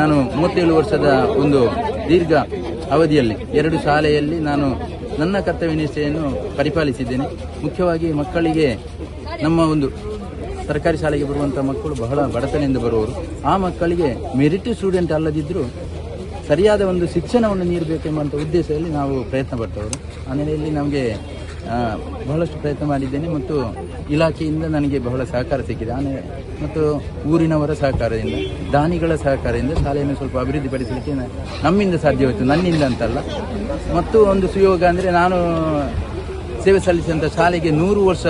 ನಾನು ಮೂವತ್ತೇಳು ವರ್ಷದ ಒಂದು ದೀರ್ಘ ಅವಧಿಯಲ್ಲಿ, ಎರಡು ಶಾಲೆಯಲ್ಲಿ ನಾನು ನನ್ನ ಕರ್ತವ್ಯ ನಿಷ್ಠೆಯನ್ನು ಪರಿಪಾಲಿಸಿದ್ದೇನೆ. ಮುಖ್ಯವಾಗಿ ಮಕ್ಕಳಿಗೆ ನಮ್ಮ ಒಂದು ಸರ್ಕಾರಿ ಶಾಲೆಗೆ ಬರುವಂಥ ಮಕ್ಕಳು ಬಹಳ ಬಡತನದಿಂದ ಬರುವವರು. ಆ ಮಕ್ಕಳಿಗೆ ಮೆರಿಟ್ ಸ್ಟೂಡೆಂಟ್ ಅಲ್ಲದಿದ್ದರೂ ಸರಿಯಾದ ಒಂದು ಶಿಕ್ಷಣವನ್ನು ನೀಡಬೇಕೆಂಬಂಥ ಉದ್ದೇಶದಲ್ಲಿ ನಾವು ಪ್ರಯತ್ನ ಪಡ್ತವರು ಆ ನಮಗೆ ಬಹಳಷ್ಟು ಪ್ರಯತ್ನ ಮಾಡಿದ್ದೇನೆ ಮತ್ತು ಇಲಾಖೆಯಿಂದ ನನಗೆ ಬಹಳ ಸಹಕಾರ ಸಿಕ್ಕಿದೆ. ಆನೆ ಮತ್ತು ಊರಿನವರ ಸಹಕಾರದಿಂದ, ದಾನಿಗಳ ಸಹಕಾರದಿಂದ ಶಾಲೆಯನ್ನು ಸ್ವಲ್ಪ ಅಭಿವೃದ್ಧಿಪಡಿಸಲಿಕ್ಕೆ ನಮ್ಮಿಂದ ಸಾಧ್ಯವಾಯಿತು ನನ್ನಿಂದ ಅಂತಲ್ಲ. ಮತ್ತು ಒಂದು ಸುಯೋಗ ಅಂದರೆ ನಾನು ಸೇವೆ ಸಲ್ಲಿಸಿದಂಥ ಶಾಲೆಗೆ ನೂರು ವರ್ಷ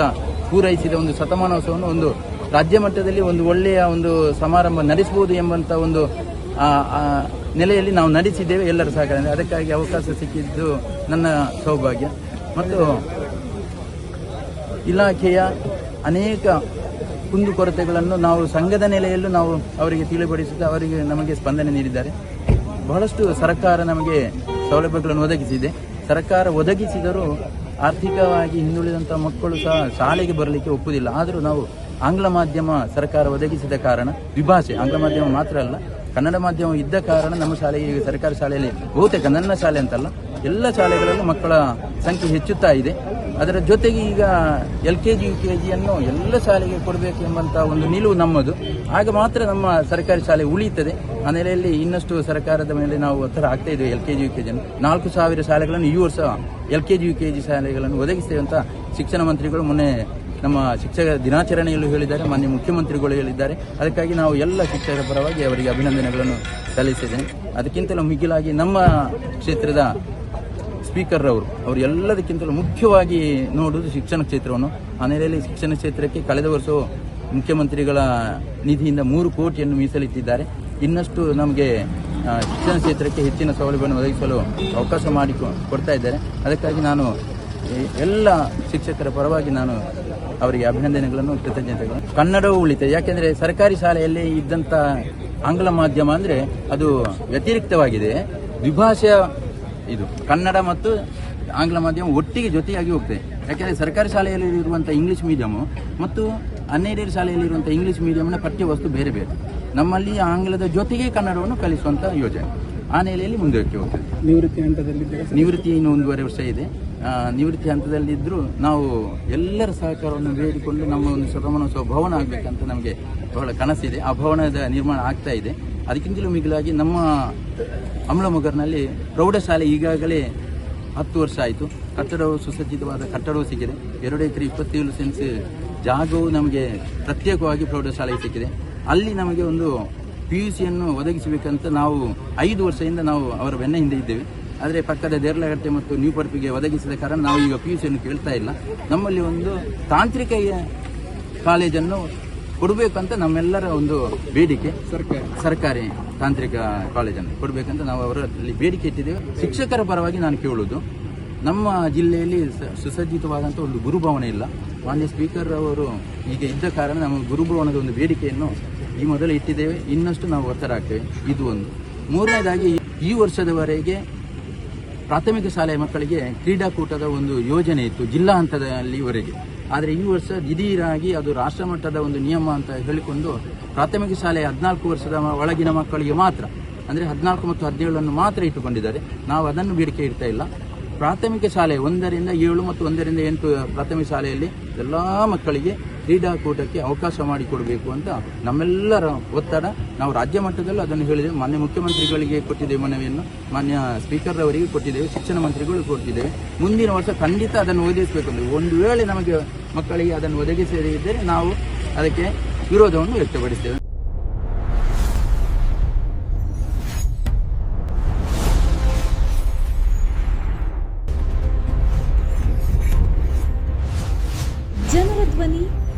ಪೂರೈಸಿದ ಒಂದು ಶತಮಾನೋತ್ಸವವನ್ನು ಒಂದು ರಾಜ್ಯ ಮಟ್ಟದಲ್ಲಿ ಒಂದು ಒಳ್ಳೆಯ ಒಂದು ಸಮಾರಂಭ ನಡೆಸಬಹುದು ಎಂಬಂಥ ಒಂದು ನೆಲೆಯಲ್ಲಿ ನಾವು ನಡೆಸಿದ್ದೇವೆ ಎಲ್ಲರ ಸಹಕಾರದಿಂದ. ಅದಕ್ಕಾಗಿ ಅವಕಾಶ ಸಿಕ್ಕಿದ್ದು ನನ್ನ ಸೌಭಾಗ್ಯ. ಮತ್ತು ಇಲಾಖೆಯ ಅನೇಕ ಕುಂದುಕೊರತೆಗಳನ್ನು ನಾವು ಸಂಘದ ನೆಲೆಯಲ್ಲೂ ನಾವು ಅವರಿಗೆ ತಿಳಿಪಡಿಸುತ್ತಾ ಅವರಿಗೆ ನಮಗೆ ಸ್ಪಂದನೆ ನೀಡಿದ್ದಾರೆ. ಬಹಳಷ್ಟು ಸರ್ಕಾರ ನಮಗೆ ಸೌಲಭ್ಯಗಳನ್ನು ಒದಗಿಸಿದೆ. ಸರ್ಕಾರ ಒದಗಿಸಿದರೂ ಆರ್ಥಿಕವಾಗಿ ಹಿಂದುಳಿದಂಥ ಮಕ್ಕಳು ಸಹ ಶಾಲೆಗೆ ಬರಲಿಕ್ಕೆ ಒಪ್ಪುವುದಿಲ್ಲ. ಆದರೂ ನಾವು ಆಂಗ್ಲ ಮಾಧ್ಯಮ ಸರ್ಕಾರ ಒದಗಿಸಿದ ಕಾರಣ, ದ್ವಿಭಾಷೆ, ಆಂಗ್ಲ ಮಾಧ್ಯಮ ಮಾತ್ರ ಅಲ್ಲ, ಕನ್ನಡ ಮಾಧ್ಯಮ ಇದ್ದ ಕಾರಣ ನಮ್ಮ ಶಾಲೆಗೆ, ಸರ್ಕಾರಿ ಶಾಲೆಯಲ್ಲಿ ಬಹುತೇಕ ನನ್ನ ಶಾಲೆ ಅಂತಲ್ಲ ಎಲ್ಲ ಶಾಲೆಗಳಲ್ಲೂ ಮಕ್ಕಳ ಸಂಖ್ಯೆ ಹೆಚ್ಚುತ್ತಾ ಇದೆ. ಅದರ ಜೊತೆಗೆ ಈಗ L K G, U K ಜಿಯನ್ನು ಎಲ್ಲ ಶಾಲೆಗೆ ಕೊಡಬೇಕು ಎಂಬಂಥ ಒಂದು ನಿಲುವು ನಮ್ಮದು. ಆಗ ಮಾತ್ರ ನಮ್ಮ ಸರ್ಕಾರಿ ಶಾಲೆ ಉಳಿಯುತ್ತದೆ. ಆ ನೆಲೆಯಲ್ಲಿ ಇನ್ನಷ್ಟು ಸರ್ಕಾರದ ಮೇಲೆ ನಾವು ಒತ್ತಡ ಆಗ್ತಾ ಇದ್ದೇವೆ, L K G, U K ಜಿಯನ್ನು. ನಾಲ್ಕು ಸಾವಿರ ಶಾಲೆಗಳನ್ನು ಈ ವರ್ಷ L K G, U K G ಶಾಲೆಗಳನ್ನು ಒದಗಿಸ್ತೇವೆ ಅಂತ ಶಿಕ್ಷಣ ಮಂತ್ರಿಗಳು ಮೊನ್ನೆ ನಮ್ಮ ಶಿಕ್ಷಕ ದಿನಾಚರಣೆಯಲ್ಲೂ ಹೇಳಿದ್ದಾರೆ, ಮಾನ್ಯ ಮುಖ್ಯಮಂತ್ರಿಗಳು ಹೇಳಿದ್ದಾರೆ. ಅದಕ್ಕಾಗಿ ನಾವು ಎಲ್ಲ ಶಿಕ್ಷಕರ ಪರವಾಗಿ ಅವರಿಗೆ ಅಭಿನಂದನೆಗಳನ್ನು ಸಲ್ಲಿಸಿದ್ದೇನೆ. ಅದಕ್ಕಿಂತಲೂ ಮಿಗಿಲಾಗಿ ನಮ್ಮ ಕ್ಷೇತ್ರದ ಸ್ಪೀಕರ್ ಅವರು ಅವರು ಎಲ್ಲದಕ್ಕಿಂತಲೂ ಮುಖ್ಯವಾಗಿ ನೋಡುವುದು ಶಿಕ್ಷಣ ಕ್ಷೇತ್ರವನ್ನು. ಆ ನೆಲೆಯಲ್ಲಿ ಶಿಕ್ಷಣ ಕ್ಷೇತ್ರಕ್ಕೆ ಕಳೆದ ವರ್ಷ ಮುಖ್ಯಮಂತ್ರಿಗಳ ನಿಧಿಯಿಂದ ಮೂರು ಕೋಟಿಯನ್ನು ಮೀಸಲಿಟ್ಟಿದ್ದಾರೆ. ಇನ್ನಷ್ಟು ನಮಗೆ ಶಿಕ್ಷಣ ಕ್ಷೇತ್ರಕ್ಕೆ ಹೆಚ್ಚಿನ ಸೌಲಭ್ಯವನ್ನು ಒದಗಿಸಲು ಅವಕಾಶ ಮಾಡಿ ಕೊಡ್ತಾ ಇದ್ದಾರೆ. ಅದಕ್ಕಾಗಿ ನಾನು ಎಲ್ಲ ಶಿಕ್ಷಕರ ಪರವಾಗಿ ನಾನು ಅವರಿಗೆ ಅಭಿನಂದನೆಗಳನ್ನು, ಕೃತಜ್ಞತೆಗಳನ್ನು. ಕನ್ನಡವೂ ಉಳಿತದೆ. ಯಾಕೆಂದರೆ ಸರ್ಕಾರಿ ಶಾಲೆಯಲ್ಲಿ ಇದ್ದಂಥ ಆಂಗ್ಲ ಮಾಧ್ಯಮ ಅಂದರೆ ಅದು ವ್ಯತಿರಿಕ್ತವಾಗಿದೆ. ದ್ವಿಭಾಷೆಯ ಇದು ಕನ್ನಡ ಮತ್ತು ಆಂಗ್ಲ ಮಾಧ್ಯಮ ಒಟ್ಟಿಗೆ ಜೊತೆಯಾಗಿ ಹೋಗ್ತದೆ. ಯಾಕೆಂದರೆ ಸರ್ಕಾರಿ ಶಾಲೆಯಲ್ಲಿ ಇರುವಂಥ ಇಂಗ್ಲೀಷ್ ಮೀಡಿಯಮು ಮತ್ತು ಹನ್ನೆರಡು ಶಾಲೆಯಲ್ಲಿ ಇರುವಂಥ ಇಂಗ್ಲೀಷ್ ಮೀಡಿಯಮ್ನ ಪಠ್ಯ ವಸ್ತು ಬೇರೆ ಬೇರೆ. ನಮ್ಮಲ್ಲಿ ಆಂಗ್ಲದ ಜೊತೆಗೆ ಕನ್ನಡವನ್ನು ಕಲಿಸುವಂಥ ಯೋಜನೆ. ಆ ನೆಲೆಯಲ್ಲಿ ಮುಂದೆ ಹೋಗ್ತದೆ. ನಿವೃತ್ತಿ ಹಂತದಲ್ಲಿ ನಿವೃತ್ತಿ ಇನ್ನು ಒಂದೂವರೆ ವರ್ಷ ಇದೆ. ನಿವೃತ್ತಿ ಹಂತದಲ್ಲಿದ್ದರೂ ನಾವು ಎಲ್ಲರ ಸಹಕಾರವನ್ನು ಬೇಡಿಕೊಂಡು ನಮ್ಮ ಒಂದು ಶತಮಾನೋತ್ಸವ ಭವನ ಆಗಬೇಕಂತ ನಮಗೆ ಬಹಳ ಕನಸಿದೆ. ಆ ಭವನದ ನಿರ್ಮಾಣ ಆಗ್ತಾ ಇದೆ. ಅದಕ್ಕಿಂತಲೂ ಮಿಗಿಲಾಗಿ ನಮ್ಮ ಅಮ್ಲಮಗರ್ನಲ್ಲಿ ಪ್ರೌಢಶಾಲೆ ಈಗಾಗಲೇ ಹತ್ತು ವರ್ಷ ಆಯಿತು. ಕಟ್ಟಡವು ಸುಸಜ್ಜಿತವಾದ ಕಟ್ಟಡವು ಸಿಕ್ಕಿದೆ. ಎರಡು ಎಕರೆ ಇಪ್ಪತ್ತೇಳು ಸೆನ್ಸ್ ಜಾಗವು ನಮಗೆ ಪ್ರತ್ಯೇಕವಾಗಿ ಪ್ರೌಢಶಾಲೆಗೆ ಸಿಕ್ಕಿದೆ. ಅಲ್ಲಿ ನಮಗೆ ಒಂದು ಪಿ ಯು ಸಿಯನ್ನು ಒದಗಿಸಬೇಕಂತ ನಾವು ಐದು ವರ್ಷದಿಂದ ನಾವು ಅವರ ಬೆನ್ನ ಹಿಂದೆ ಇದ್ದೇವೆ. ಆದರೆ ಪಕ್ಕದ ದೇರ್ಲಗಟ್ಟೆ ಮತ್ತು ನ್ಯೂ ಪರ್ಪಿಗೆ ಒದಗಿಸಿದ ಕಾರಣ ನಾವು ಈಗ ಪಿ ಯು ಸಿಯನ್ನು ಕೇಳ್ತಾ ಇಲ್ಲ. ನಮ್ಮಲ್ಲಿ ಒಂದು ತಾಂತ್ರಿಕ ಕಾಲೇಜನ್ನು ಕೊಡಬೇಕಂತ ನಮ್ಮೆಲ್ಲರ ಒಂದು ಬೇಡಿಕೆ. ಸರ್ಕಾರ. ಸರ್ಕಾರಿ ತಾಂತ್ರಿಕ ಕಾಲೇಜನ್ನು ಕೊಡಬೇಕಂತ ನಾವು ಅವರಲ್ಲಿ ಬೇಡಿಕೆ ಇಟ್ಟಿದ್ದೇವೆ. ಶಿಕ್ಷಕರ ಪರವಾಗಿ ನಾನು ಕೇಳುವುದು ನಮ್ಮ ಜಿಲ್ಲೆಯಲ್ಲಿ ಸ- ಸುಸಜ್ಜಿತವಾದಂಥ ಒಂದು ಗುರುಭವನ ಇಲ್ಲ. ಮಾನ್ಯ ಸ್ಪೀಕರ್ ಅವರು ಈಗ ಇದ್ದ ಕಾರಣ ನಮ್ಮ ಗುರುಭವನದ ಒಂದು ಬೇಡಿಕೆಯನ್ನು ಈ ಮೊದಲು ಇಟ್ಟಿದ್ದೇವೆ. ಇನ್ನಷ್ಟು ನಾವು ಒತ್ತಡ ಆಗ್ತೇವೆ ಇದು ಒಂದು. ಮೂರನೇದಾಗಿ ಈ ವರ್ಷದವರೆಗೆ ಪ್ರಾಥಮಿಕ ಶಾಲೆಯ ಮಕ್ಕಳಿಗೆ ಕ್ರೀಡಾಕೂಟದ ಒಂದು ಯೋಜನೆ ಇತ್ತು ಜಿಲ್ಲಾ ಹಂತದಲ್ಲಿವರೆಗೆ. ಆದರೆ ಈ ವರ್ಷ ದಿಢೀರಾಗಿ ಅದು ರಾಷ್ಟ್ರ ಮಟ್ಟದ ಒಂದು ನಿಯಮ ಅಂತ ಹೇಳಿಕೊಂಡು ಪ್ರಾಥಮಿಕ ಶಾಲೆಯ ಹದಿನಾಲ್ಕು ವರ್ಷದ ಒಳಗಿನ ಮಕ್ಕಳಿಗೆ ಮಾತ್ರ, ಅಂದರೆ ಹದಿನಾಲ್ಕು ಮತ್ತು ಹದಿನೇಳನ್ನು ಮಾತ್ರ ಇಟ್ಟುಕೊಂಡಿದ್ದಾರೆ. ನಾವು ಅದನ್ನು ಬೇಡಿಕೆ ಇಡ್ತಾ ಇಲ್ಲ. ಪ್ರಾಥಮಿಕ ಶಾಲೆ ಒಂದರಿಂದ ಏಳು ಮತ್ತು ಒಂದರಿಂದ ಎಂಟು ಪ್ರಾಥಮಿಕ ಶಾಲೆಯಲ್ಲಿ ಎಲ್ಲ ಮಕ್ಕಳಿಗೆ ಕ್ರೀಡಾಕೂಟಕ್ಕೆ ಅವಕಾಶ ಮಾಡಿಕೊಡಬೇಕು ಅಂತ ನಮ್ಮೆಲ್ಲರ ಒತ್ತಡ. ನಾವು ರಾಜ್ಯ ಮಟ್ಟದಲ್ಲೂ ಅದನ್ನು ಹೇಳಿದ್ದೇವೆ ಮಾನ್ಯ ಮುಖ್ಯಮಂತ್ರಿಗಳಿಗೆ ಕೊಟ್ಟಿದ್ದೇವೆ ಮನವಿಯನ್ನು. ಮಾನ್ಯ ಸ್ಪೀಕರ್ ಅವರಿಗೆ ಕೊಟ್ಟಿದ್ದೇವೆ. ಶಿಕ್ಷಣ ಮಂತ್ರಿಗಳು ಕೊಟ್ಟಿದ್ದೇವೆ. ಮುಂದಿನ ವರ್ಷ ಖಂಡಿತ ಅದನ್ನು ಒದಗಿಸಬೇಕು ಅಂದರೆ ಒಂದು ವೇಳೆ ನಮಗೆ ಮಕ್ಕಳಿಗೆ ಅದನ್ನು ಒದಗಿಸದೇ ಇದ್ದರೆ ನಾವು ಅದಕ್ಕೆ ವಿರೋಧವನ್ನು ವ್ಯಕ್ತಪಡಿಸ್ತೇವೆ. ಜನರ ಧ್ವನಿ